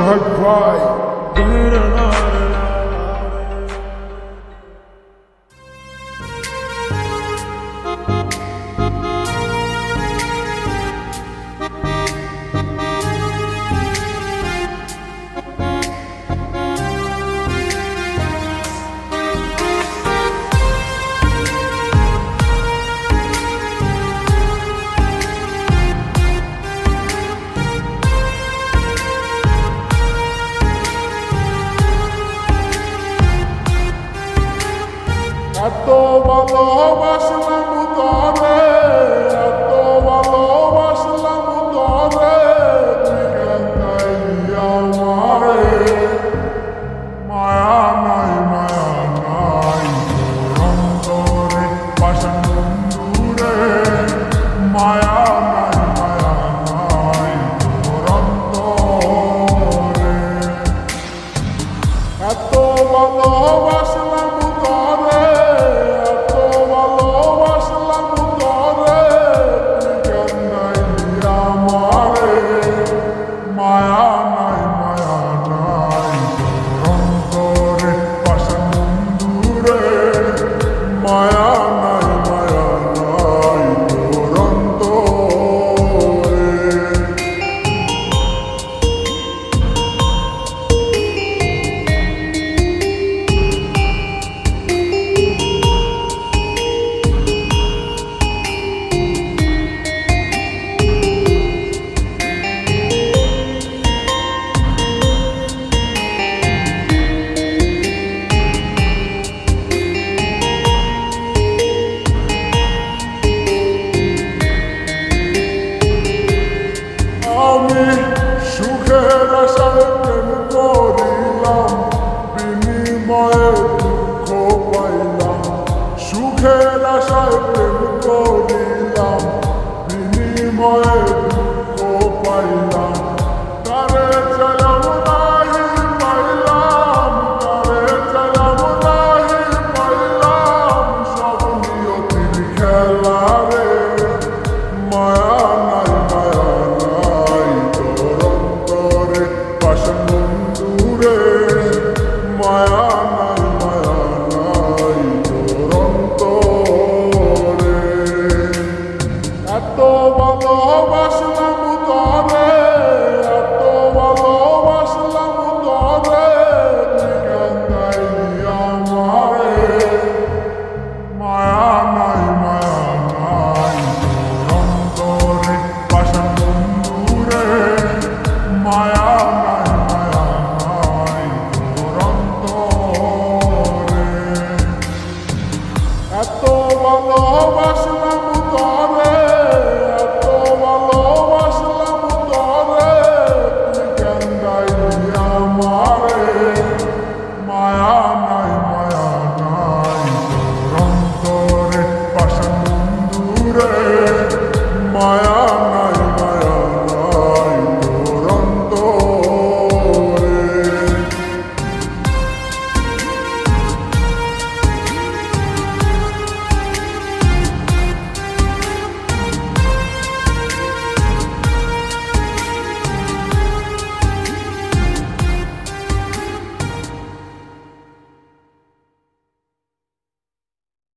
heard cry. Από το μας να μου আমি সুখের আশায় প্রেম কর। ভালোবাসলাম তরে